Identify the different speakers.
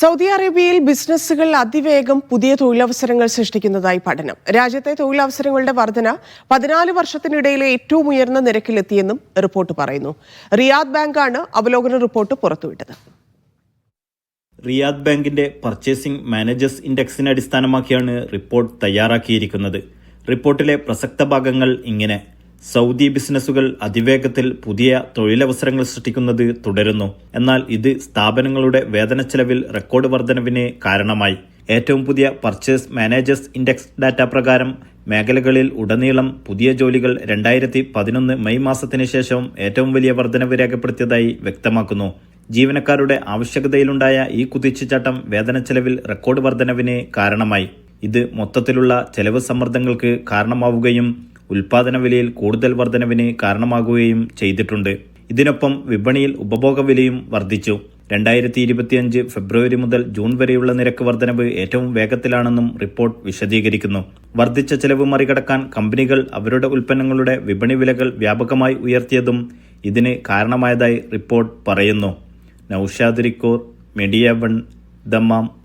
Speaker 1: Saudi അറേബ്യയിൽ ബിസിനസ്സുകൾ അതിവേഗം പുതിയ തൊഴിലവസരങ്ങൾ സൃഷ്ടിക്കുന്നതായി പഠനം. രാജ്യത്തെ തൊഴിലവസരങ്ങളുടെ വർധന പതിനാല് വർഷത്തിനിടയിലെ ഏറ്റവും ഉയർന്ന നിരക്കിലെത്തിയെന്നും റിപ്പോർട്ട് പറയുന്നു. റിയാദ് ബാങ്കാണ് അവലോകന റിപ്പോർട്ട് പുറത്തുവിട്ടത്.
Speaker 2: റിയാദ് ബാങ്കിന്റെ പർച്ചേസിംഗ് മാനേജേഴ്സ് ഇൻഡെക്സിനെ അടിസ്ഥാനമാക്കിയാണ് റിപ്പോർട്ട് തയ്യാറാക്കിയിരിക്കുന്നത്. റിപ്പോർട്ടിലെ പ്രസക്ത ഭാഗങ്ങൾ ഇങ്ങനെ. സൗദി ബിസിനസ്സുകൾ അതിവേഗത്തിൽ പുതിയ തൊഴിലവസരങ്ങൾ സൃഷ്ടിക്കുന്നത് തുടരുന്നു. എന്നാൽ ഇത് സ്ഥാപനങ്ങളുടെ വേതന ചെലവിൽ റെക്കോർഡ് വർധനവിന് കാരണമായി. ഏറ്റവും പുതിയ പർച്ചേസ് മാനേജേഴ്സ് ഇൻഡെക്സ് ഡാറ്റ പ്രകാരം മേഖലകളിൽ ഉടനീളം പുതിയ ജോലികൾ രണ്ടായിരത്തി പതിനൊന്ന് മെയ് മാസത്തിന് ശേഷം ഏറ്റവും വലിയ വർധനവ് രേഖപ്പെടുത്തിയതായി വ്യക്തമാക്കുന്നു. ജീവനക്കാരുടെ ആവശ്യകതയിലുണ്ടായ ഈ കുതിച്ചുചാട്ടം വേതന ചെലവിൽ റെക്കോർഡ് വർധനവിന് കാരണമായി. ഇത് മൊത്തത്തിലുള്ള ചെലവ് സമ്മർദ്ദങ്ങൾക്ക് കാരണമാവുകയും ഉൽപാദന വിലയിൽ കൂടുതൽ വർധനവിന് കാരണമാകുകയും ചെയ്തിട്ടുണ്ട്. ഇതിനൊപ്പം വിപണിയിൽ ഉപഭോഗ വിലയും വർദ്ധിച്ചു രണ്ടായിരത്തി ഇരുപത്തിയഞ്ച് ഫെബ്രുവരി മുതൽ ജൂൺ വരെയുള്ള നിരക്ക് വർധനവ് ഏറ്റവും വേഗത്തിലാണെന്നും റിപ്പോർട്ട് വിശദീകരിക്കുന്നു. വർദ്ധിച്ച ചെലവ് മറികടക്കാൻ കമ്പനികൾ അവരുടെ ഉൽപ്പന്നങ്ങളുടെ വിപണി വിലകൾ വ്യാപകമായി ഉയർത്തിയതും ഇതിന് കാരണമായതായി റിപ്പോർട്ട് പറയുന്നു. നൌഷാദ് റിക്കോർ മീഡിയ വൺ ദമ്മാം